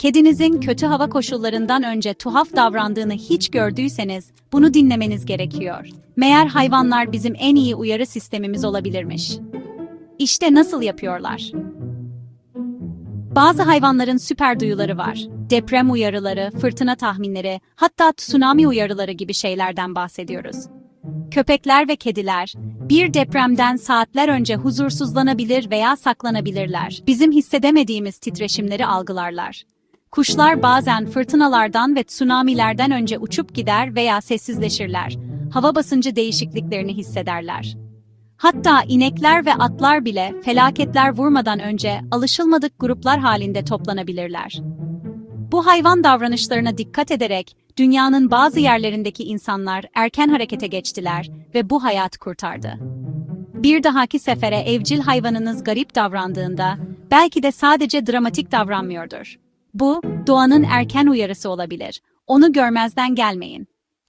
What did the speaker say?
Kedinizin kötü hava koşullarından önce tuhaf davrandığını hiç gördüyseniz bunu dinlemeniz gerekiyor. Meğer hayvanlar bizim en iyi uyarı sistemimiz olabilirmiş. İşte nasıl yapıyorlar. Bazı hayvanların süper duyuları var. Deprem uyarıları, fırtına tahminleri, hatta tsunami uyarıları gibi şeylerden bahsediyoruz. Köpekler ve kediler bir depremden saatler önce huzursuzlanabilir veya saklanabilirler. Bizim hissedemediğimiz titreşimleri algılarlar. Kuşlar bazen fırtınalardan ve tsunamilerden önce uçup gider veya sessizleşirler. Hava basıncı değişikliklerini hissederler. Hatta inekler ve atlar bile felaketler vurmadan önce alışılmadık gruplar halinde toplanabilirler. Bu hayvan davranışlarına dikkat ederek dünyanın bazı yerlerindeki insanlar erken harekete geçtiler ve bu hayat kurtardı. Bir dahaki sefere evcil hayvanınız garip davrandığında belki de sadece dramatik davranmıyordur. Bu doğanın erken uyarısı olabilir. Onu görmezden gelmeyin.